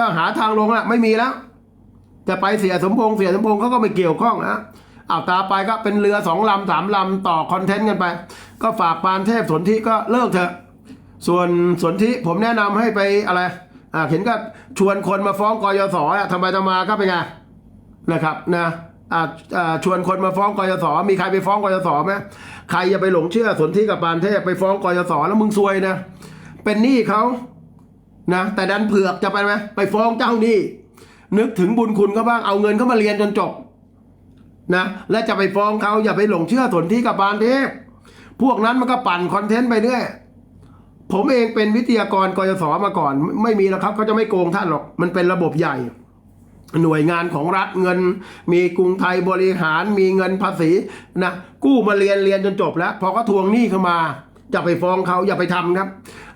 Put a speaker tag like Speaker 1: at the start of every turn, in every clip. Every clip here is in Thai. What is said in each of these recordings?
Speaker 1: ก็หาทางลงละไม่มีแล้ว จะไปเสียสมพงษ์เสียสมพงษ์เขาก็ไม่เกี่ยวข้องนะเอาตาไปก็เป็นเรือสองลำสามลำต่อคอนเทนต์กันไป ก็ฝากปานเทพสนธิก็เลิกเถอะ ส่วนสนธิผมแนะนำให้ไปอะไรอ่าเห็นก็ชวนคนมาฟ้องกยศอะทำไมทำมาก็เป็นไงนะครับนะอ่าอ่าชวนคนมาฟ้องกยศมีใครไปฟ้องกยศไหมใครอย่าไปหลงเชื่อสนธิกับปานเทพไปฟ้องกยศแล้วมึงซวยนะเป็นหนี้เขา นะแต่ดันเผือกจะไปไหมไปฟ้องเจ้าหนี้ นึกถึงบุญคุณเขาบ้างเอาเงินเขามาเรียนจนจบนะและจะไปฟ้องเขาอย่าไปหลงเชื่อสนธิกับปานเทพพวกนั้นมันก็ปั่นคอนเทนต์ไปเรื่อยผมเองเป็นวิทยากรกยศมาก่อน ไม่มีแล้วครับเขาจะไม่โกงท่านหรอก มันเป็นระบบใหญ่ หน่วยงานของรัฐเงิน มีกรุงไทยบริหารมีเงินภาษีนะกู้มาเรียนเรียนจนจบแล้ว พอเขาทวงหนี้เข้ามา จะไปฟ้องเขาอย่าไปทำครับ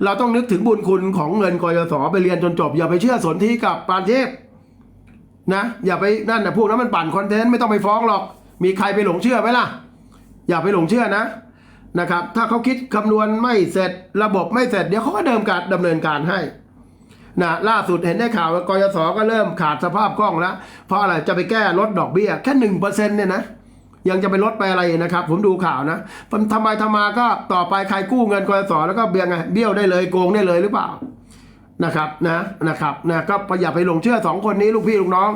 Speaker 1: เราต้องนึกถึงบุญคุณของเงินกยศไปเรียนจนจบ อย่าไปเชื่อสนธิกับปานเทพนะ อย่าไปนั่นนะพวกนั้นมันปั่นคอนเทนต์ไม่ต้องไปฟ้องหรอก มีใครไปหลงเชื่อไหมล่ะ อย่าไปหลงเชื่อนะนะครับ ถ้าเขาคิดคำนวณไม่เสร็จระบบไม่เสร็จเดี๋ยวเขาก็เดิมการดำเนินการให้นะล่าสุดเห็นได้ข่าวว่ากยศก็เริ่มขาดสภาพคล่องแล้วเพราะอะไรจะไปแก้ลดดอกเบี้ยแค่หนึ่งเปอร์เซ็นต์เนี่ยนะ ยังจะไปลดไปอะไรนะครับ ผมดูข่าวนะทำไมทำมาก็ต่อไปใครกู้เงินกยศแล้วก็เบี้ยไงเบี้ยวได้เลยโกงได้เลยหรือเปล่านะครับนะนะครับนะก็อย่าไปหลงเชื่อสองคนนี้ลูกพี่ลูกน้อง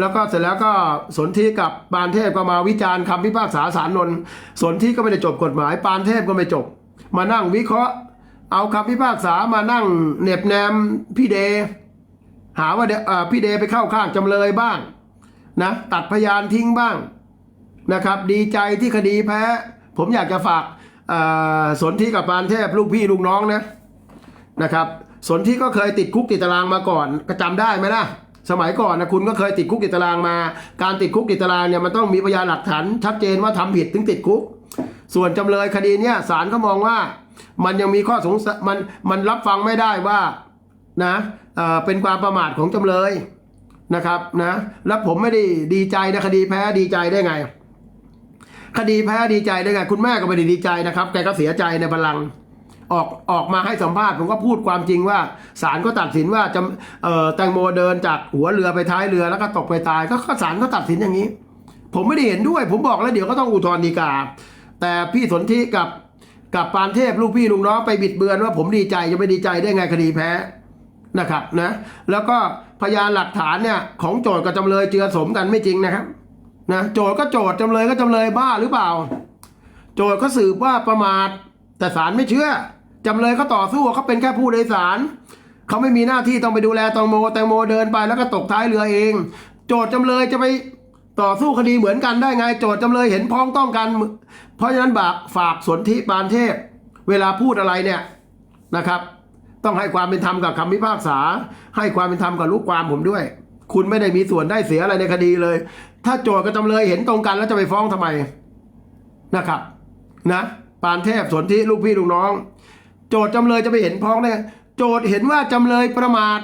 Speaker 1: แล้วก็เสร็จแล้วก็สนธิกับปานเทพก็มาวิจารณ์คำพิพากษาศาลนนท์สนธิก็ไม่ได้จบกฎหมาย ปานเทพก็ไม่จบ มานั่งวิเคราะห์ เอาคำพิพากษามานั่งเหน็บแนมพี่เด หาว่าเดอพี่เดไปเข้าข้างจำเลยบ้างนะตัดพยานทิ้งบ้าง นะครับ ดีใจที่คดีแพ้ ผมอยากจะฝากอ่อสนธิกับปานเทพลูกพี่ลูกน้องนะนะครับสนที่ก็เคยติดคุกติดตารางมาก่อนก็จำได้ไหมล่ะ สมัยก่อนนะคุณก็เคยติดคุกติดตารางมา การติดคุกติดตารางเนี่ยมันต้องมีพยานหลักฐานชัดเจนว่าทำผิดถึงติดคุก ส่วนจำเลยคดีเนี่ยศาลก็มองว่ามันยังมีข้อสงสัยมันมันรับฟังไม่ได้ว่านะเอ่อเป็นความประมาทของจำเลยนะครับนะแล้วผมไม่ได้ดีใจนะคดีแพ้ดีใจได้ไง คดีแพ้ดีใจได้ไงคุณแม่ก็ไม่ได้ดีใจนะครับ แกก็เสียใจในพลัง ออกออกมาให้สัมภาษณ์ผมก็พูดความจริงว่าศาลก็ตัดสินว่าจะแตงโมเดินจากหัวเรือไปท้ายเรือแล้วก็ตกไปตาย ก็ศาลก็ตัดสินอย่างนี้ ผมไม่ได้เห็นด้วย ผมบอกแล้วเดี๋ยวก็ต้องอุทธรณ์ฎีกา แต่พี่สนธิกับกับปานเทพลูกพี่ลูกน้องไปบิดเบือนว่าผมดีใจจะไม่ดีใจได้ไงคดีแพ้นะครับนะแล้วก็พยานหลักฐานเนี่ยของโจทย์กับจำเลยเจือสมกันไม่จริงนะครับ นะโจทก็โจทจำเลยก็จำเลยบ้าหรือเปล่า โจทย์เขาสืบว่าประมาทแต่ศาลไม่เชื่อจำเลยเขาต่อสู้เขาเป็นแค่ผู้โดยสารเขาไม่มีหน้าที่ต้องไปดูแลแตงโมแตงโมเดินไปแล้วก็ตกท้ายเรือเอง โจทจำเลยจะไปต่อสู้คดีเหมือนกันได้ไง โจทจำเลยเห็นพ้องต้องกัน เพราะฉะนั้นบากฝากสนธิปานเทพ เวลาพูดอะไรเนี่ยนะครับ ต้องให้ความเป็นธรรมกับคำพิพากษา ให้ความเป็นธรรมกับลูกความผมด้วย คุณไม่ได้มีส่วนได้เสียอะไรในคดีเลย ถ้าโจทย์กับจำเลยเห็นตรงกันแล้วจะไปฟ้องทำไมนะครับ นะปานเทพสนธิลูกพี่ลูกน้อง โจทย์จำเลยจะไปเห็นพ้องได้โจทย์เห็นว่าจำเลยประมาท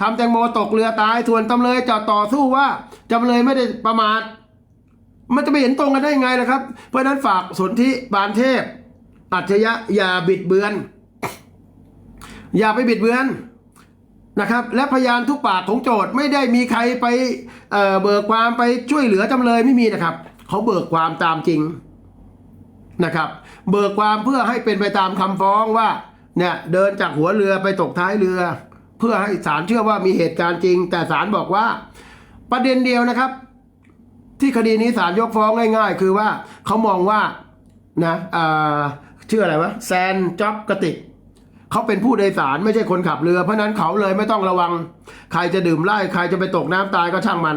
Speaker 1: ทำแตงโมตกเรือตายส่วนจำเลยจะต่อสู้ว่าจำเลยไม่ได้ประมาทมันจะไปเห็นตรงกันได้ยังไงล่ะครับ เพราะฉะนั้นฝากสนธิปานเทพ อัจฉริยะอย่าบิดเบือน อย่าไปบิดเบือน นะครับและพยานทุกปากของโจทย์ไม่ได้มีใครไปเอ่อเบิกความไปช่วยเหลือจำเลยไม่มีนะครับ เขาเบิกความตามจริงนะครับ เบิกความเพื่อให้เป็นไปตามคำฟ้องว่าเนี่ยเดินจากหัวเรือไปตกท้ายเรือ เพื่อให้ศาลเชื่อว่ามีเหตุการณ์จริง แต่ศาลบอกว่า ประเด็นเดียวนะครับ ที่คดีนี้ศาลยกฟ้องง่าย ๆ คือว่าเขามองว่านะอ่าชื่ออะไรวะแซนจ็อบกระติก เขาเป็นผู้โดยสารไม่ใช่คนขับเรือ เพราะนั้นเขาเลยไม่ต้องระวัง ใครจะดื่มไล่ใครจะไปตกน้ำตายก็ช่างมัน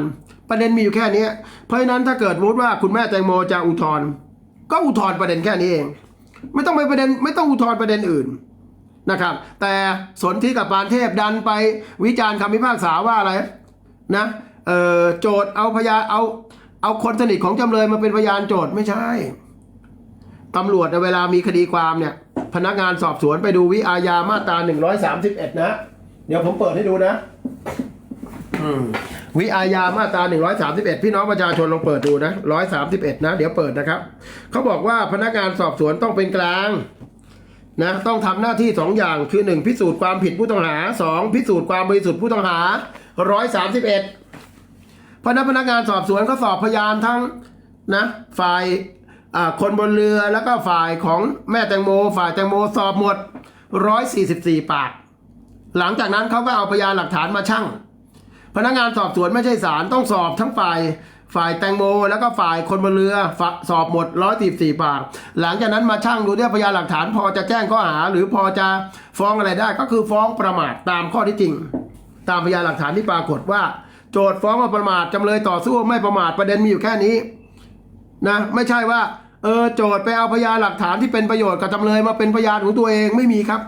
Speaker 1: ประเด็นมีอยู่แค่นี้เพราะฉะนั้นถ้าเกิดมมติว่าคุณแม่แตงโมจะอุทธรณ์ก็อุทธรณ์ประเด็นแค่นี้เอง ไม่ต้องไปประเด็นไม่ต้องอุทธรณ์ประเด็นอื่นนะครับ แต่สนที่กับปานเทพดันไปวิจารณ์คำพิพากษาว่าอะไรนะเออโจทย์เอาพยานเอาเอาคนสนิทของจำเลยมาเป็นพยานโจทย์ไม่ใช่ตำรวจเวลามีคดีความเนี่ย พนักงานสอบสวนไปดูวิอาญามาตรา131 นะ เดี๋ยวผมเปิดให้ดูนะวิอาญามาตรา 131 พี่น้องประชาชนลองเปิดดูนะ 131 นะ เดี๋ยวเปิดนะครับ เขาบอกว่าพนักงานสอบสวนต้องเป็นกลางนะต้องทำหน้าที่สองอย่างคือหนึ่งพิสูจน์ความผิดผู้ต้องหาสองพิสูจน์ความบริสุทธิ์ผู้ต้องหาร้อยสามสิบเอ็ดพนักพนักงานสอบสวนก็สอบพยานทั้งนะฝ่าย คนบนเรือแล้วก็ฝ่ายของแม่แตงโม ฝ่ายแตงโมสอบหมดร้อยสี่สิบสี่ปาก หลังจากนั้นเขาก็เอาพยานหลักฐานมาชั่ง พนักงานสอบสวนไม่ใช่ศาลต้องสอบทั้งฝ่ายฝ่ายแตงโม แล้วก็ฝ่ายคนบนเรือสอบหมดร้อยสี่ปาก หลังจากนั้นมาชั่งดูเนี่ยพยานหลักฐาน พอจะแจ้งข้อหา หรือพอจะฟ้องอะไรได้ก็คือฟ้องประมาทตามข้อที่จริง ตามพยานหลักฐานที่ปรากฏว่า โจทย์ฟ้องว่าประมาทจำเลยต่อสู้ไม่ประมาทประเด็นมีอยู่แค่นี้นะไม่ใช่ว่า เออโจทย์ไปเอาพยานหลักฐานที่เป็นประโยชน์กับจำเลยมาเป็นพยานของตัวเองไม่มีครับ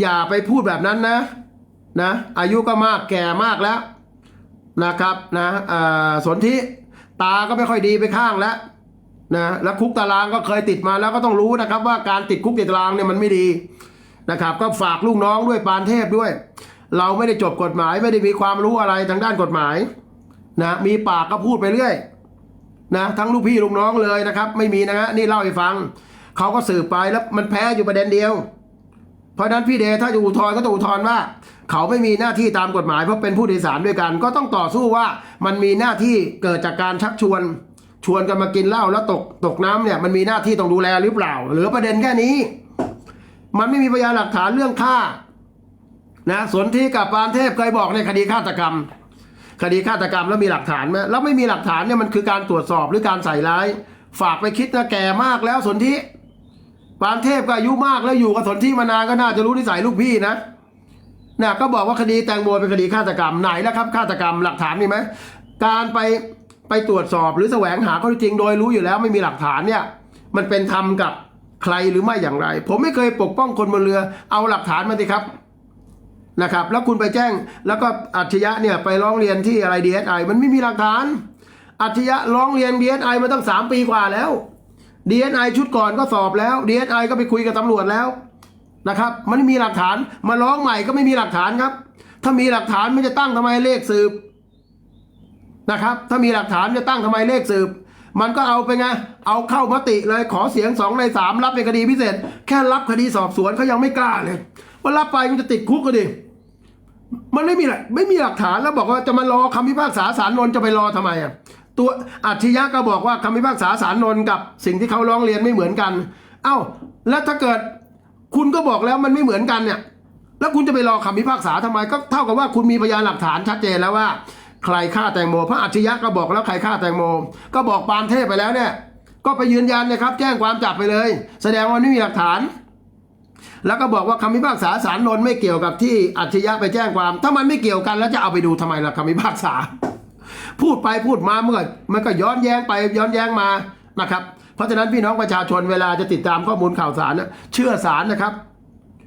Speaker 1: อย่าไปพูดแบบนั้นนะนะ อายุก็มากแก่มากแล้วนะครับนะอ่าสนธิตาก็ไม่ค่อยดีไปข้างแล้วนะแล้วคุกตารางก็เคยติดมาแล้วก็ต้องรู้นะครับ ว่าการติดคุกติดตารางเนี่ยมันไม่ดีนะครับ ก็ฝากลูกน้องด้วยปานเทพด้วย เราไม่ได้จบกฎหมายไม่ได้มีความรู้อะไรทางด้านกฎหมายนะมีปากก็พูดไปเรื่อย นะทั้งลูกพี่ลูกน้องเลยนะครับ ไม่มีนะฮะนี่เล่าให้ฟังเขาก็สืบไปแล้วมันแพ้อยู่ประเด็นเดียว เพราะนั้นพี่เดชถ้าจะอุทธรณ์ก็ต้องอุทธรณ์ว่า เขาไม่มีหน้าที่ตามกฎหมายเพราะเป็นผู้โดยสารด้วยกัน ก็ต้องต่อสู้ว่ามันมีหน้าที่เกิดจากการชักชวน ชวนกันมากินเหล้าแล้วตกตกน้ำเนี่ยมันมีหน้าที่ต้องดูแลหรือเปล่าหลือประเด็นแค่นี้ มันไม่มีพยานหลักฐานเรื่องฆ่านะสนที่กับปานเทพเคยบอกในคดีฆาตกรรม คดีฆาตกรรมแล้วมีหลักฐานไหมแล้วไม่มีหลักฐานเนี่ยมันคือการตรวจสอบหรือการใส่ร้าย ฝากไปคิดนะแก่มากแล้วสนที่ปานเทพก็อายุมากแล้วอยู่กับสนที่มานานก็น่าจะรู้นิสัยลูกพี่นะน่ะก็บอกว่าคดีแตงโมเป็นคดีฆาตกรรมไหนแล้วครับฆาตกรรมหลักฐานมีไหมการไปไปตรวจสอบหรือแสวงหาข้อเท็จจริงโดยรู้อยู่แล้วไม่มีหลักฐานเนี่ย มันเป็นธรรมกับใครหรือไม่อย่างไร ผมไม่เคยปกป้องคนบนเรือเอาหลักฐานมาสิครับ นะครับแล้วคุณไปแจ้งแล้วก็อัจฉริยะเนี่ยไปร้องเรียนที่อะไรดีเอสไอมันไม่มีหลักฐานอัจฉริยะร้องเรียนดีเอสไอมาตั้งสามปีกว่าแล้ว DSI ชุดก่อนก็สอบแล้ว DSI ก็ไปคุยกับตำรวจแล้วนะครับ มันไม่มีหลักฐานมาร้องใหม่ก็ไม่มีหลักฐานครับ ถ้ามีหลักฐานมันจะตั้งทำไมเลขสืบนะครับ ถ้ามีหลักฐานจะตั้งทำไมเลขสืบ มันก็เอาไปไงเอาเข้ามติเลยขอเสียงสองในสามรับเป็นคดีพิเศษ แค่รับคดีสอบสวนเขายังไม่กล้าเลยว่ารับไปมันจะติดคุกก็ดิ มันไม่มีหลักไม่มีหลักฐานแล้วบอกว่าจะมารอคำพิพากษาศาลนนท์จะไปรอทำไมอะตัวอัจฉริยะก็บอกว่าคำพิพากษาศาลนนท์กับสิ่งที่เขาร้องเรียนไม่เหมือนกัน เอ้า แล้วถ้าเกิดคุณก็บอกแล้วมันไม่เหมือนกันเนี่ย แล้วคุณจะไปรอคำพิพากษาทำไมก็เท่ากับว่าคุณมีพยานหลักฐานชัดเจนแล้วว่า ใครฆ่าแตงโมพระอัจฉริยะก็บอกแล้วใครฆ่าแตงโม ก็บอกปานเทพไปแล้วเนี่ย ก็ไปยืนยันนะครับ แจ้งความจับไปเลย แสดงว่าไม่มีหลักฐาน แล้วก็บอกว่าคำพิพากษาศาลนนท์ไม่เกี่ยวกับที่อัจฉริยะไปแจ้งความ ถ้ามันไม่เกี่ยวกันแล้วจะเอาไปดูทำไมล่ะคำพิพากษา พูดไปพูดมาเมื่อมันก็ย้อนแย้งไปย้อนแย้งมานะครับ เพราะฉะนั้นพี่น้องประชาชนเวลาจะติดตามข้อมูลข่าวสารนะเชื่อสารนะครับ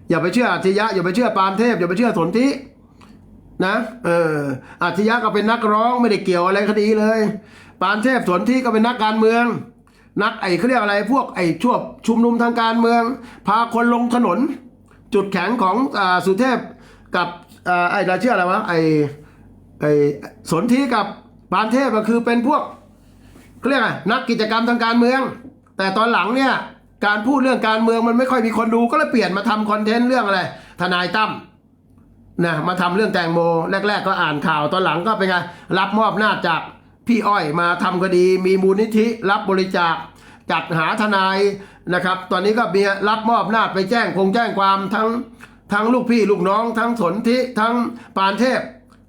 Speaker 1: อย่าไปเชื่ออัจฉริยะอย่าไปเชื่อปานเทพ อย่าไปเชื่อสนธินะเอออัจฉริยะก็เป็นนักร้องไม่ได้เกี่ยวอะไรคดีเลย ปานเทพสนธิก็เป็นนักการเมือง นักไอ้เขาเรียกอะไรพวกไอ้ช่วงชุมนุมทางการเมือง พาคนลงถนน จุดแข็งของอสุเทพกับอไอ้เราเชื่ออะไรวะไอ้ไอ้สนธิกับปานเทพก็คือเป็นพวกเขาเรียกอะไรนักกิจกรรมทางการเมือง แต่ตอนหลังเนี่ยการพูดเรื่องการเมืองมันไม่ค่อยมีคนดูก็เลยเปลี่ยนมาทำคอนเทนต์เรื่องอะไร ทนายตั้มนะมาทำเรื่องแตงโม แรก ๆ ก็อ่านข่าวตอนหลังก็เป็นไงรับมอบหน้าจจาก พี่อ้อยมาทำคดี มีมูลนิธิรับบริจาค จัดหาทนายนะครับ ตอนนี้ก็มีรับมอบหน้าจไปแจ้งคงแจ้งความทั้งทั้งลูกพี่ลูกน้อง ทั้งสนธิทั้งปานเทพ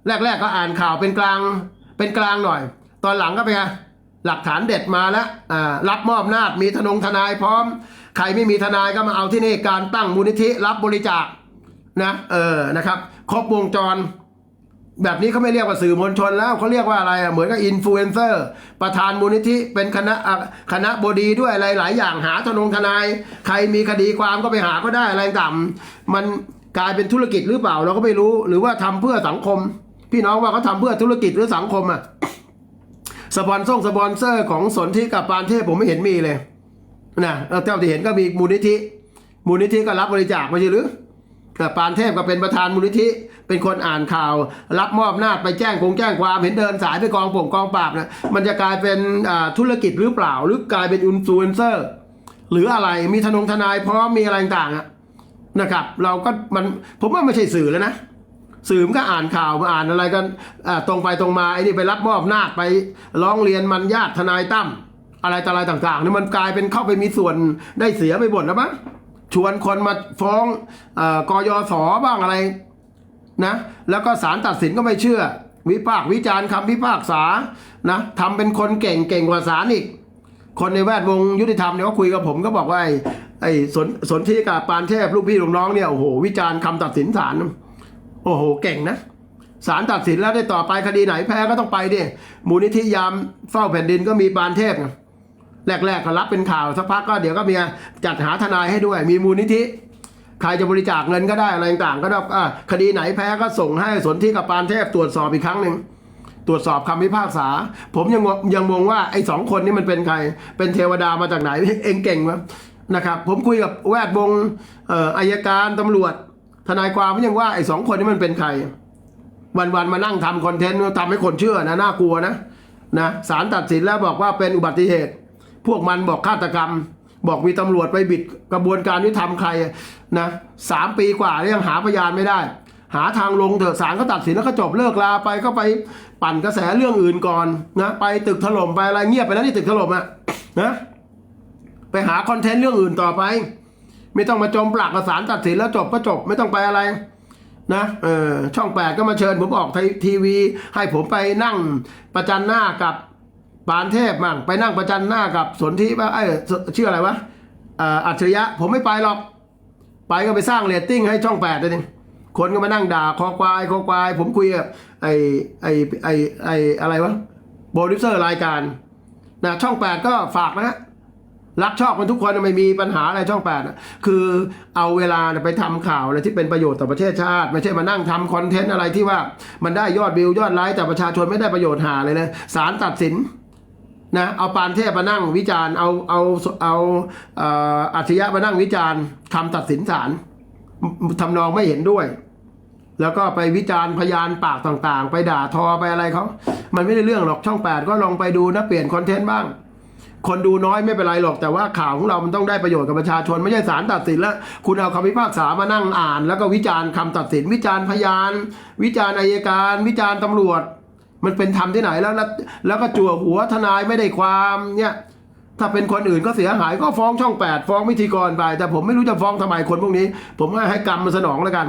Speaker 1: แรก ๆ ก็อ่านข่าวเป็นกลาง เป็นกลางหน่อย ตอนหลังก็เป็นไงหลักฐานเด็ดมาแล้วอ่ารับมอบหน้าจมีทนงทนายพร้อม ใครไม่มีทนายก็มาเอาที่นี่การตั้งมูลนิธิรับบริจาคนะเออนะครับ ครบวงจร แบบนี้เขาไม่เรียกว่าสื่อมวลชนแล้วเขาเรียกว่าอะไรอะเหมือนกับอินฟลูเอนเซอร์ประธานมูลนิธิเป็นคณะคณะบดีด้วยอะไรหลายอย่างหาทนงทนาย ใครมีคดีความก็ไปหาก็ได้อะไรต่างมันกลายเป็นธุรกิจหรือเปล่าเราก็ไม่รู้ หรือว่าทำเพื่อสังคม พี่น้องว่าเขาทำเพื่อธุรกิจหรือสังคมอะสปอนซ่งสปอนเซอร์ของสนธิกับปานเทพผมไม่เห็นมีเลยนะแล้วเท่าที่เห็นก็มีมูลนิธิ มูลนิธิก็รับบริจาคไม่ใช่หรือ ปานเทพก็เป็นประธานมูลนิธิ เป็นคนอ่านข่าว รับมอบหน้าไปแจ้งคงแจ้งความเห็นเดินสายไปกองปงกองปราบนะมันจะกลายเป็นธุรกิจหรือเปล่า หรือกลายเป็นอินฟลูเอนเซอร์หรืออะไรมีทนงทนายพร้อมมีอะไรต่างๆนะครับ เราก็มันผมว่าไม่ใช่สื่อแล้วนะสื่อมันก็อ่านข่าวมาอ่านอะไรกันตรงไปตรงมาไอ้นี่ไปรับมอบหน้าไปร้องเรียนมันญาติทนายตั้มอะไรต่ออะไรต่างๆนี่มันกลายเป็นเข้าไปมีส่วนได้เสียไปหมดแล้วมั้ง ชวนคนมาฟ้องออกยศบ้างอะไรนะแล้วก็ศาลตัดสินก็ไม่เชื่อ วิพากษ์วิจารณ์คำพิพากษานะทำเป็นคนเก่งเก่งกว่าศาลอีก คนในแวดวงยุติธรรมเนี่ยเขาคุยกับผมก็บอกว่าไอ้ไอ้สนสนที่กับปานเทพลูกพี่ลูกน้องเนี่ยโอ้โหวิจารณ์คำตัดสินศาลโอ้โหเก่งนะศาลตัดสินแล้วได้ต่อไปคดีไหนแพ้ก็ต้องไปดิมูลนิธิยามเฝ้าแผ่นดินก็มีปานเทพ แรกๆก็รับเป็นข่าวสักพักก็เดี๋ยวก็มีจัดหาทนายให้ด้วย มีมูลนิธิใครจะบริจาคเงินก็ได้อะไรต่างๆ ก็ได้คดีไหนแพ้ก็ส่งให้สนที่กับปานเทพตรวจสอบอีกครั้งหนึ่งตรวจสอบคำพิพากษา ผมยังงงยังงงว่าไอ้สองคนนี้มันเป็นใคร เป็นเทวดามาจากไหนเองเก่งวะนะครับผมคุยกับแวดวงอายการตำรวจ ทนายความผมยังว่าไอ้สองคนนี้มันเป็นใคร วันๆมานั่งทำคอนเทนต์ทำให้คนเชื่อนะน่ากลัวนะนะศาลตัดสินแล้วบอกว่าเป็นอุบัติเหตุ พวกมันบอกฆาตกรรม บอกมีตำรวจไปบิดกระบวนการยุติธรรมใครนะสามปีกว่าแล้วยังหาพยานไม่ได้ หาทางลงเถอะศาลก็ตัดสินแล้วก็จบเลิกลาไปก็ไปปั่นกระแสเรื่องอื่นก่อนนะไปตึกถล่มไปอะไรเงียบไปแล้วที่ตึกถล่มอะนะไปหาคอนเทนต์เรื่องอื่นต่อไป ไม่ต้องมาจมปลักกับศาลตัดสินแล้วจบก็จบไม่ต้องไปอะไรนะเออช่องแปดก็มาเชิญผมออกทีวี ให้ผมไปนั่งประจันหน้ากับ ปานเทพมั่งไปนั่งประจันหน้ากับสนธิว่าไอ้ชื่ออะไรวะเอ่ออัจฉริยะผมไม่ไปหรอก ไปก็ไปสร้างเรตติ้งให้ช่องแปดเลยนี่คนก็มานั่งด่าคอควายคอควาย ผมคุยกับไอ้ไอ้ไอ้ไอ้อะไรวะโปรดิวเซอร์รายการนะช่องแปดก็ฝากนะฮะรักชอบกันทุกคนไม่มีปัญหาอะไรช่องแปดอะคือเอาเวลาไปทำข่าวอะไรที่เป็นประโยชน์ต่อประเทศชาติ ไม่ใช่มานั่งทำคอนเทนต์อะไรที่ว่ามันได้ยอดวิวยอดไลค์แต่ประชาชนไม่ได้ประโยชน์หาเลยนะศาลตัดสิน นะเอาปานเทพมานั่งวิจารณ์เอาเอาเอาอัจฉริยะมานั่งวิจารณ์คำตัดสินศาลทำนองไม่เห็นด้วย แล้วก็ไปวิจารณ์พยานปากต่างๆ ไปด่าทอไปอะไรเขามันไม่ได้เรื่องหรอกช่องแปดก็ลองไปดูนะเปลี่ยนคอนเทนต์บ้าง คนดูน้อยไม่เป็นไรหรอกแต่ว่าข่าวของเรามันต้องได้ประโยชน์กับประชาชนไม่ใช่ศาลตัดสินแล้ว คุณเอาคำพิพากษามานั่งอ่าน แล้วก็วิจารณ์คำตัดสิน วิจารณ์พยาน วิจารณ์อายการ วิจารณ์ตำรวจ มันเป็นธรรมที่ไหนแล้วแล้วแล้วก็จั่วหัวทนายไม่ได้ความเนี่ย ถ้าเป็นคนอื่นก็เสียหายก็ฟ้องช่องแปดฟ้องพิธีกรไป แต่ผมไม่รู้จะฟ้องทำไมคนพวกนี้ ผมว่าให้กรรมมันสนองแล้วกัน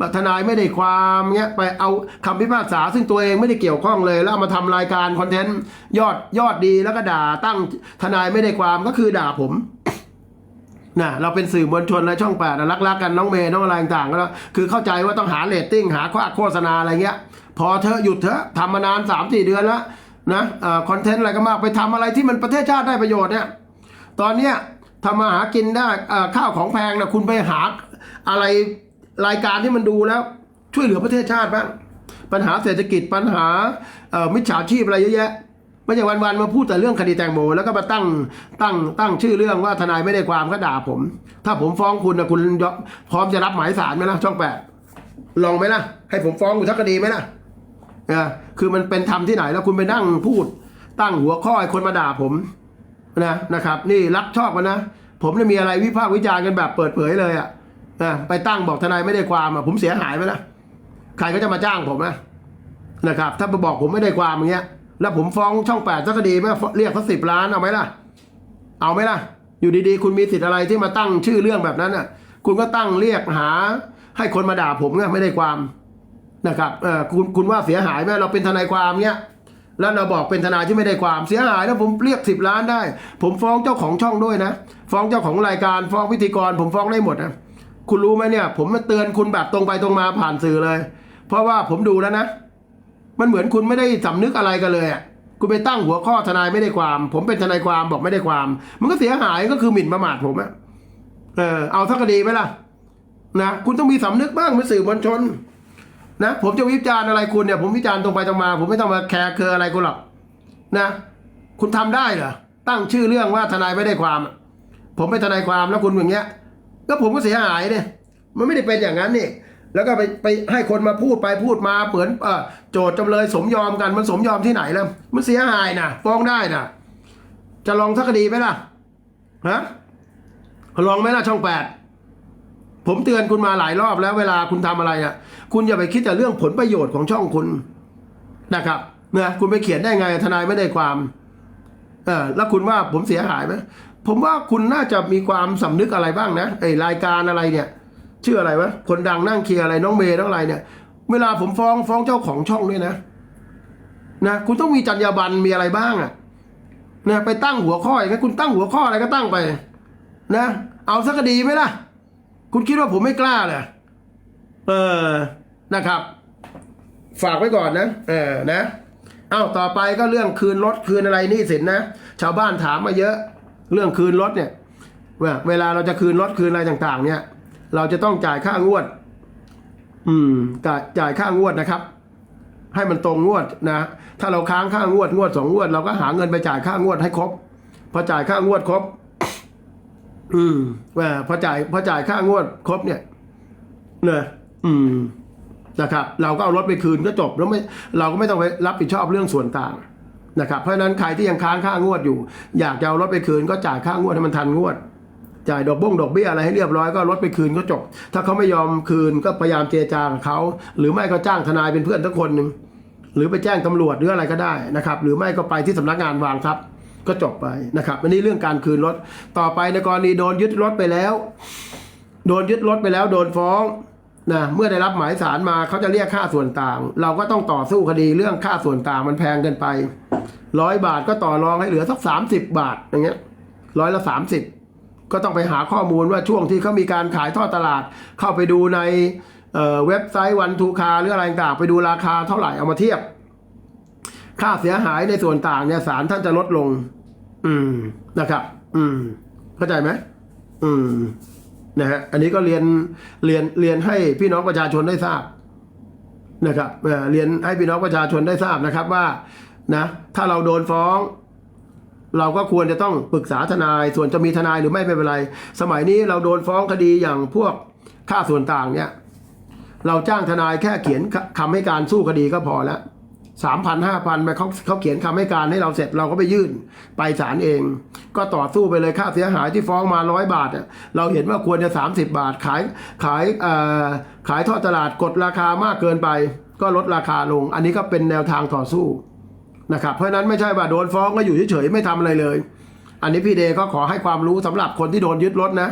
Speaker 1: บัทนายไม่ได้ความเงี้ยไปเอาคำพิพากษาซึ่งตัวเองไม่ได้เกี่ยวข้องเลย แล้วามาทำรายการคอนเทนต์ยอดยอดดีแล้วก็ด่าตั้งทนายไม่ได้ความก็คือด่าผม นะเราเป็นสื่อมวลชนและช่องแปดนะรักๆกันน้องเมย์น้องอะไรต่างๆก็แล้วคือเข้าใจว่าต้องหาเรตติ้งหาโฆษณาอะไรเงี้ย พอเธอหยุดเถอะทำมานานสามสี่เดือนแล้วนะคอนเทนต์อะไรก็มากไปทำอะไรที่มันประเทศชาติได้ประโยชน์เนี่ยตอนเนี้ยทำมาหากินได้ข้าวของแพงนะคุณไปหาอะไรรายการที่มันดูแล้วช่วยเหลือประเทศชาติบ้างปัญหาเศรษฐกิจปัญหามิจฉาชีพอะไรเยอะแยะ ไม่ใช่วันๆมาพูดแต่เรื่องคดีแตงโมแล้วก็มาตั้งตั้งตั้งชื่อเรื่องว่าทนายไม่ได้ความก็ด่าผม ถ้าผมฟ้องคุณนะคุณพร้อมจะรับหมายสารไหมล่ะช่องแปดลองไหมล่ะ ให้ผมฟ้องคุณทักคดีไหมล่ะนะคือมันเป็นธรรมที่ไหนแล้วคุณไปนั่งพูด ตั้งหัวข้อให้คนมาด่าผมนะนะครับ นี่รักชอบกันนะผมไม่มีอะไรวิพากษ์วิจารณ์กันแบบเปิดเผยเลยอะนะไปตั้งบอกทนายไม่ได้ความอะผมเสียหายไหมล่ะใครก็จะมาจ้างผมนะนะครับ ถ้าไปบอกผมไม่ได้ความอย่างเงี้ย แล้วผมฟ้องช่องแปดสักคดีไหมเรียกเขาสิบล้านเอาไหมล่ะ เอาไหมล่ะ อยู่ดีๆ คุณมีสิทธิ์อะไรที่มาตั้งชื่อเรื่องแบบนั้นอะ คุณก็ตั้งเรียกหา ให้คนมาด่าผมเนี่ยไม่ได้ความนะครับเออคุณคุณว่าเสียหายไหมเราเป็นทนายความเนี้ยแล้วเราบอกเป็นทนายที่ไม่ได้ความเสียหายแล้วผมเรียกสิบล้านได้ ผมฟ้องเจ้าของช่องด้วยนะ ฟ้องเจ้าของรายการฟ้องพิธีกร ผมฟ้องได้หมดนะคุณรู้ไหมเนี่ย ผมมาเตือนคุณแบบตรงไปตรงมาผ่านสื่อเลย เพราะว่าผมดูแล้วนะ มันเหมือนคุณไม่ได้สำนึกอะไรกันเลยอะคุณไปตั้งหัวข้อทนายไม่ได้ความ ผมเป็นทนายความบอกไม่ได้ความ มันก็เสียหายก็คือหมิ่นประมาทผมอะเออเอาสักคดีไหมล่ะนะคุณต้องมีสำนึกบ้างเป็นสื่อมวลชน นะผมจะวิจารณ์อะไรคุณเนี่ยผมวิจารณ์ตรงไปตรงมา ผมไม่ต้องมาแคร์เคออะไรคุณหรอกนะ คุณทำได้เหรอตั้งชื่อเรื่องว่าทนายไม่ได้ความ ผมเป็นทนายความแล้วคุณอย่างเงี้ย ก็ผมก็เสียหายเนี่ยมันไม่ได้เป็นอย่างนั้นนี่ แล้วก็ไปไปให้คนมาพูดไปพูดมาเหมือนอโจทย์จำเลยสมยอมกันมันสมยอมที่ไหนแล้วมันเสียหายนะฟ้องได้นะจะลองสักคดีไหมล่ะฮะลองไหมล่ะช่องแปดผมเตือนคุณมาหลายรอบแล้วเวลาคุณทำอะไรอะ คุณอย่าไปคิดแต่เรื่องผลประโยชน์ของช่องคุณนะครับเนี่ยคุณไปเขียนได้ไงทนายไม่ได้ความเออแล้วคุณว่าผมเสียหายไหมผมว่าคุณน่าจะมีความสำนึกอะไรบ้างนะไอรายการอะไรเนี่ย ชื่ออะไรวะคนดังนั่งเคลียร์อะไรน้องเมย์น้องอะไรเนี่ย เวลาผมฟ้องฟ้องเจ้าของช่องด้วยนะนะคุณต้องมีจรรยาบรรณมีอะไรบ้างอะนะไปตั้งหัวข้ออย่างนั้คุณตั้งหัวข้ออะไรก็ตั้งไป นะ เอาสักคดีไหมล่ะ คุณคิดว่าผมไม่กล้าเลยเออนะครับ ฝากไว้ก่อนนะเออนะเอาต่อไปก็เรื่องคืนรถคืนอะไรนี่สินนะชาวบ้านถามมาเยอะ เรื่องคืนรถเนี่ยเวลาเราจะคืนรถคืนอะไรต่าง ๆ เนี่ย เราจะต้องจ่ายค่างวด อืมจ่ายค่างวดนะครับ ให้มันตรงงวดนะ ถ้าเราค้างค่างวดงวดสองงวด เราก็หาเงินไปจ่ายค่างวดให้ครบ พอจ่ายค่างวดครบ อืมว่าพอจ่ายพอจ่ายค่างวดครบเนี่ยเนี่ยอืมนะครับ เราก็เอารถไปคืนก็จบแล้วไม่เราก็ไม่ต้องไปรับผิดชอบเรื่องส่วนต่างนะครับ เพราะฉะนั้นใครที่ยังค้างค่างวดอยู่ อยากจะเอารถไปคืนก็จ่ายค่างวดให้มันทันงวด จ่ายดอกบ้งดอกเบี้ยอะไรให้เรียบร้อยก็รถไปคืนก็จบ ถ้าเขาไม่ยอมคืนก็พยายามเจรจากับเขา หรือไม่ก็จ้างทนายเป็นเพื่อนทั้งคนหนึ่งหรือไปแจ้งตำรวจหรืออะไรก็ได้นะครับ หรือไม่ก็ไปที่สำนักงานวางครับ ก็จบไปนะครับอันนี้เรื่องการคืนรถต่อไปในกรณีโดนยึดรถไปแล้ว โดนยึดรถไปแล้วโดนฟ้องนะเมื่อได้รับหมายสารมาเขาจะเรียกค่าส่วนต่าง เราก็ต้องต่อสู้คดีเรื่องค่าส่วนต่างมันแพงเกินไปร้อยบาทก็ต่อรองให้เหลือสักสามสิบบาทอย่างเงี้ยร้อยละสามสิบ ก็ต้องไปหาข้อมูลว่าช่วงที่เขามีการขายทอดตลาด เข้าไปดูในเเว็บไซต์วันทูคาหรืออะไรต่างไปดูราคาเท่าไหร่เอามาเทียบ ค่าเสียหายในส่วนต่างเนี่ยศาลท่านจะลดลง อืมนะครับ อืม เข้าใจไหมอืมนะฮะอันนี้ก็เรียนเรียนเรียนให้พี่น้องประชาชนได้ทราบนะครับเรียนให้พี่น้องประชาชนได้ทราบนะครับว่านะถ้าเราโดนฟ้อง เราก็ควรจะต้องปรึกษาทนาย ส่วนจะมีทนายหรือไม่ไม่เป็นไร สมัยนี้เราโดนฟ้องคดีอย่างพวกค่าส่วนต่างเนี่ย เราจ้างทนายแค่เขียนคำให้การสู้คดีก็พอแล้วสามพันห้าพันไปเขาเขาเขียนคำให้การให้เราเสร็จเราก็ไปยื่นไปศาลเอง ก็ต่อสู้ไปเลยค่าเสียหายที่ฟ้องมาร้อยบาทเราเห็นว่าควรจะสามสิบาทขายขายเอ่อขายทอดตลาดกดราคามากเกินไป ก็ลดราคาลง อันนี้ก็เป็นแนวทางต่อสู้ นะครับเพราะนั้นไม่ใช่ว่าโดนฟ้องก็อยู่เฉยๆไม่ทำอะไรเลย อันนี้พี่เดก็ขอให้ความรู้สำหรับคนที่โดนยึดรถนะ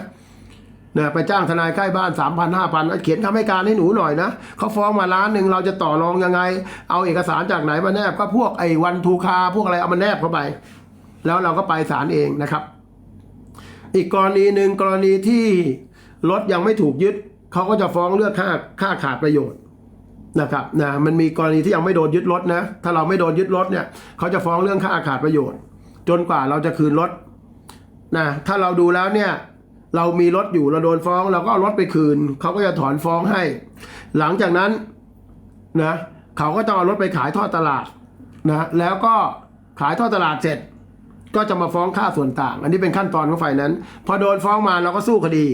Speaker 1: เนี่ยไปจ้างทนายใกล้บ้านสามพันห้าพันเขียนคำให้การให้หนูหน่อยนะเขาฟ้องมาล้านหนึ่งเราจะต่อรองยังไง เอาเอกสารจากไหนมาแนบก็พวกไอ้วันทูคาพวกอะไรเอามาแนบเข้าไป แล้วเราก็ไปศาลเองนะครับ อีกกรณีหนึ่งกรณีที่รถยังไม่ถูกยึดเขาก็จะฟ้องเรื่องค่าค่าขาดประโยชน์ นะครับนะมันมีกรณีที่ยังไม่โดนยึดรถนะ ถ้าเราไม่โดนยึดรถเนี่ยเขาจะฟ้องเรื่องค่าขาดประโยชน์ จนกว่าเราจะคืนรถนะถ้าเราดูแล้วเนี่ยเรามีรถอยู่เราโดนฟ้อง เราก็เอารถไปคืน เขาก็จะถอนฟ้องให้ หลังจากนั้นนะเขาก็จะเอารถไปขายทอดตลาดนะแล้วก็ขายทอดตลาดเสร็จ ก็จะมาฟ้องค่าส่วนต่าง อันนี้เป็นขั้นตอนของฝ่ายนั้น พอโดนฟ้องมาเราก็สู้คดี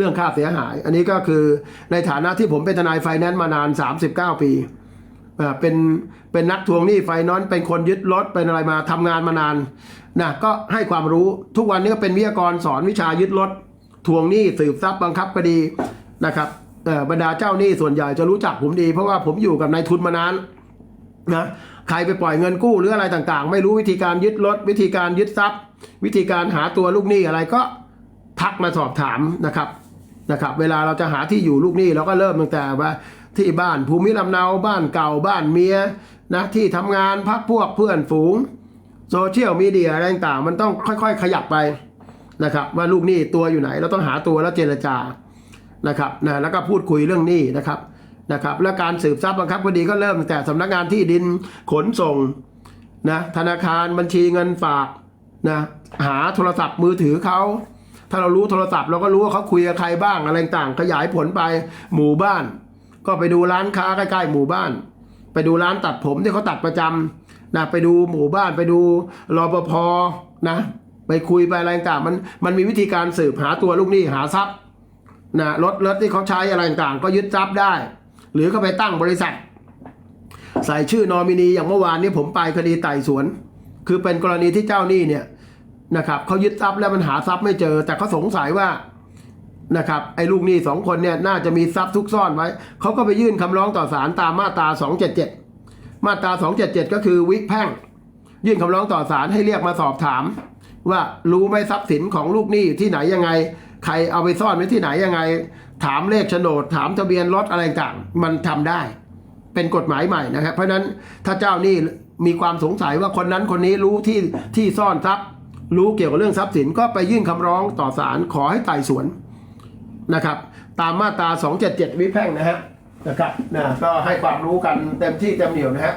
Speaker 1: รื่องค่าเสียหาย อันนี้ก็คือในฐานะที่ผมเป็นทนายไฟแนนซ์มานาน 39 ปีอ่าเป็นเป็นนักทวงหนี้ไฟนอนเป็นคนยึดรถเป็นอะไรมาทำงานมานานนะก็ให้ความรู้ทุกวันนี้ก็เป็นวิทยากรสอนวิชายึดรถทวงหนี้สืบทรัพย์บังคับคดีนะครับบรรดาเจ้าหนี้ส่วนใหญ่จะรู้จักผมดี เพราะว่าผมอยู่กับนายทุนมานานนะใครไปปล่อยเงินกู้หรืออะไรต่างๆ ไม่รู้วิธีการยึดรถ วิธีการยึดทรัพย์ วิธีการหาตัวลูกหนี้อะไรก็ทักมาสอบถามนะครับ นะครับเวลาเราจะหาที่อยู่ลูกหนี้เราก็เริ่มตั้งแต่ว่าที่บ้านภูมิลำเนาบ้านเก่าบ้านเมียนะที่ทำงานพักพวกเพื่อนฝูงโซเชียลมีเดียอะไรต่างมันต้องค่อยๆ ขยับไปนะครับว่าลูกหนี้ตัวอยู่ไหน เราต้องหาตัวแล้วเจรจานะครับนะแล้วก็พูดคุยเรื่องหนี้นะครับนะครับและการสืบทรัพย์บังคับคดีก็เริ่มตั้งแต่สำนักงานที่ดินขนส่งนะธนาคารบัญชีเงินฝากนะหาโทรศัพท์มือถือเขา ถ้าเรารู้โทรศัพท์เราก็รู้ว่าเขาคุยกับใครบ้างอะไรต่างขยายผลไปหมู่บ้าน ก็ไปดูร้านค้าใกล้ๆหมู่บ้าน ไปดูร้านตัดผมที่เขาตัดประจำนะไปดูหมู่บ้านไปดูรปภนะ ไปคุยไปอะไรต่างมันมันมีวิธีการสืบหาตัวลูกหนี้หาทรัพย์นะรถรถที่เขาใช้อะไรต่างก็ยึดทรัพย์ได้ หรือเขาไปตั้งบริษัท ใส่ชื่อนอมินีอย่างเมื่อวานนี้ผมไปคดีไต่สวน คือเป็นกรณีที่เจ้าหนี้เนี่ย นะครับเขายึดทรัพย์แล้วมันหาทรัพย์ไม่เจอ แต่เขาสงสัยว่านะครับไอ้ลูกหนี้สองคนเนี่ยน่าจะมีทรัพย์ซุกซ่อนไว้เขาก็ไปยื่นคำร้องต่อศาลตามมาตรา 277 มาตรา 277 ก็คือวิแพ่ง ยื่นคำร้องต่อศาลให้เรียกมาสอบถาม ว่ารู้ไหมทรัพย์สินของลูกหนี้อยู่ที่ไหนยังไง ใครเอาไปซ่อนไว้ที่ไหนยังไง ถามเลขโฉนด ถามทะเบียนรถอะไรต่างมันทำได้ เป็นกฎหมายใหม่นะครับเพราะฉะนั้นถ้าเจ้าหนี้มีความสงสัยว่าคนนั้นคนนี้รู้ที่ที่ซ่อนทรัพย์ รู้เกี่ยวกับเรื่องทรัพย์สินก็ไปยื่นคำร้องต่อศาลขอให้ไต่สวนนะครับ ตามมาตรา 277 วิแพ่งนะฮะนะครับนะก็ให้ความรู้กันเต็มที่เต็มเหนียวนะฮะ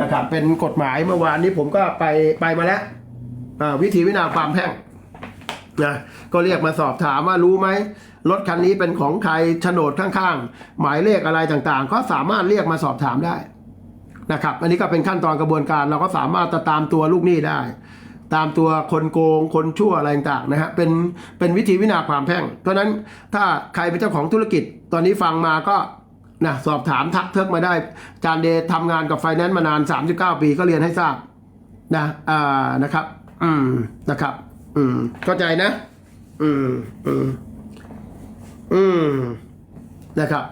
Speaker 1: นะครับเป็นกฎหมายเมื่อวานนี้ผมก็ไปไปมาแล้ววิธีวินาความแพ่งนะก็เรียกมาสอบถามว่ารู้ไหมรถคันนี้เป็นของใครโฉนดข้างๆ หมายเลขอะไรต่างๆ ก็สามารถเรียกมาสอบถามได้นะครับ อันนี้ก็เป็นขั้นตอนกระบวนการเราก็สามารถจะตามตัวลูกหนี้ได้ ตามตัวคนโกงคนชั่วอะไรต่างๆนะฮะเป็นเป็นวิธีวินาความแพ่ง เพราะนั้นถ้าใครเป็นเจ้าของธุรกิจตอนนี้ฟังมาก็นะสอบถามทักเทิกมาได้จานเดย์ทำงานกับไฟแนนซ์มานาน 39 ปีก็เรียนให้ทราบนะอ่านะครับ อืมนะครับ อืมเข้าใจนะ อืมอืมอืมนะครับ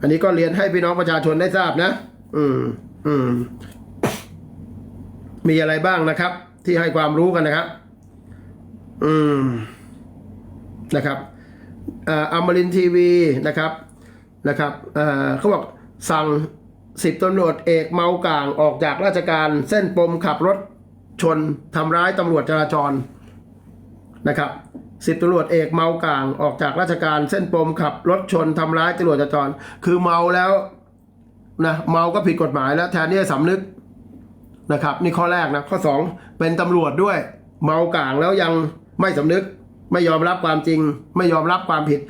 Speaker 1: อันนี้ก็เรียนให้พี่น้องประชาชนได้ทราบนะ อืมอืมมีอะไรบ้างนะครับ ที่ให้ความรู้กันนะครับ อืมนะครับเอ่ออมรินทีวีนะครับนะครับเอ่อเขาบอกสั่งสิบตำรวจเอกเมากลางออกจากราชการเส้นปมขับรถชนทำร้ายตำรวจจราจรนะครับสิบตำรวจเอกเมากลางออกจากราชการเส้นปมขับรถชนทำร้ายตำรวจจราจร คือเมาแล้วนะเมาก็ผิดกฎหมายแล้วแทนที่จะสำนึก นะครับนี่ข้อแรกนะข้อ 2 เป็นตำรวจด้วย เมากลางแล้วยังไม่สำนึก ไม่ยอมรับความจริง ไม่ยอมรับความผิด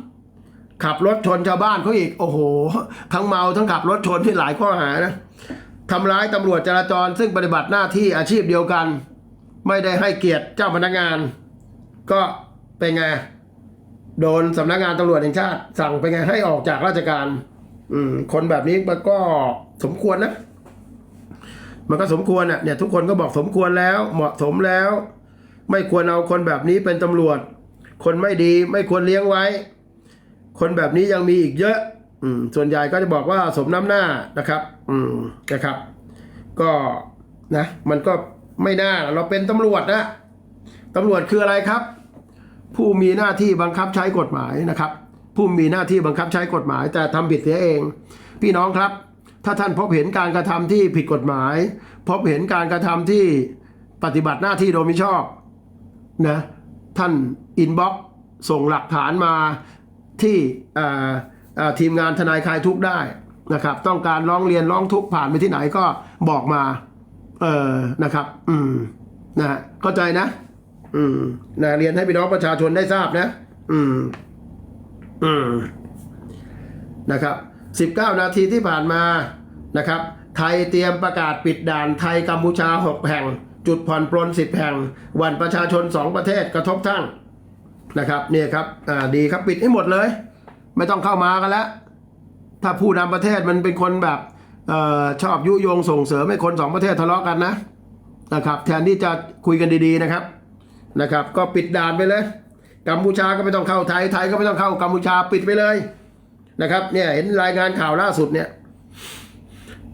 Speaker 1: 3. ขับรถชนชาวบ้านเขาอีก โอ้โห ทั้งเมาทั้งขับรถชนที่หลายข้อหานะทำร้ายตำรวจจราจรซึ่งปฏิบัติหน้าที่อาชีพเดียวกัน ไม่ได้ให้เกียรติเจ้าพนักงาน ก็เป็นไงโดนสำนักงานตำรวจแห่งชาติ สั่งไปไงให้ออกจากราชการ อืมคนแบบนี้มันก็สมควรนะ มันก็สมควรอะเนี่ยทุกคนก็บอกสมควรแล้วเหมาะสมแล้ว ไม่ควรเอาคนแบบนี้เป็นตำรวจ คนไม่ดีไม่ควรเลี้ยงไว้ คนแบบนี้ยังมีอีกเยอะ อืม ส่วนใหญ่ก็จะบอกว่าสมน้ำหน้านะครับ อืมนะครับ ก็นะ มันก็ไม่น่าเราเป็นตำรวจนะตำรวจคืออะไรครับ ผู้มีหน้าที่บังคับใช้กฎหมายนะครับ ผู้มีหน้าที่บังคับใช้กฎหมาย แต่ทำผิดเสียเอง พี่น้องครับ ถ้าท่านพบเห็นการกระทำที่ผิดกฎหมาย พบเห็นการกระทำที่ปฏิบัติหน้าที่โดยมิชอบนะท่านอินบ็อกส่งหลักฐานมาที่ทีมงานทนายคลายทุกข์ได้นะครับ ต้องการร้องเรียนร้องทุกข์ผ่านไปที่ไหนก็บอกมาเออนะครับ อืมนะเข้าใจนะ อืมนะเรียนให้พี่น้องประชาชนได้ทราบนะ อืม อืมนะครับ 19 นาทีที่ผ่านมานะครับ ไทยเตรียมประกาศปิดด่านไทยกัมพูชา 6 แห่ง จุดผ่อนปลน 10 แห่ง วันประชาชน 2 ประเทศกระทบทั้งนะครับเนี่ยครับอ่าดีครับปิดให้หมดเลย ไม่ต้องเข้ามากันแล้ว ถ้าผู้นำประเทศมันเป็นคนแบบเออชอบยุยงส่งเสริมให้คนสองประเทศทะเลาะกันนะนะครับ แทนที่จะคุยกันดีๆนะครับนะครับ ก็ปิดด่านไปเลย กัมพูชาก็ไม่ต้องเข้าไทยไทยก็ไม่ต้องเข้ากัมพูชาปิดไปเลย นะครับเนี่ยเห็นรายงานข่าวล่าสุดเนี่ย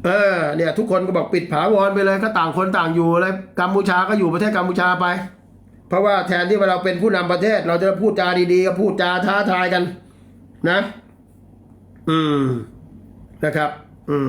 Speaker 1: เออเนี่ยทุกคนก็บอกปิดผาวรไปเลยก็ต่างคนต่างอยู่เลยกัมพูชาก็อยู่ประเทศกัมพูชาไป เพราะว่าแทนที่ว่าเราเป็นผู้นำประเทศ เราจะพูดจาดีๆก็พูดจาท้าทายกัน นะ อืมนะครับ อืม